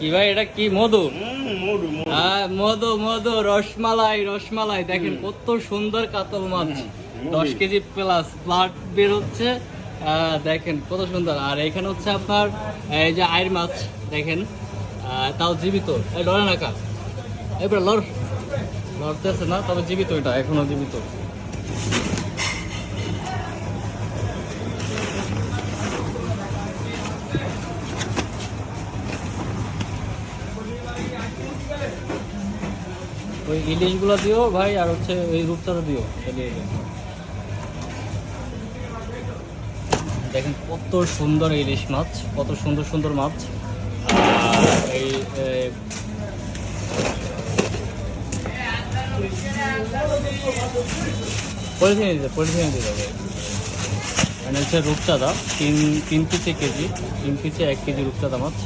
কি ভাই এটা কি মধু? হ্যাঁ মধু মধু রসমালাই রসমালাই। দেখেন কত সুন্দর কাতল মাছ। দশ কেজি প্লাস ব্লাড বের হচ্ছে। দেখেন কত সুন্দর। আর এখানে হচ্ছে আপনার এই যে আইর মাছ দেখেন। আহ, তাও জীবিত। এই ডরে না কা এবার লড়। লড়তেছে না তবে জীবিত এটা এখনও জীবিত। ওই ইলিশগুলো দিও ভাই, আর হচ্ছে ওই রূপচাঁদা দিও। দেখেন কত সুন্দর ইলিশ মাছ, কত সুন্দর সুন্দর মাছ। এই পলিথিনে দিতে পলিথিনে দিতে হবে মানে হচ্ছে রূপচাঁদা, তিন তিন পিসে কেজি, তিন পিসে এক কেজি রূপচাঁদা মাছ।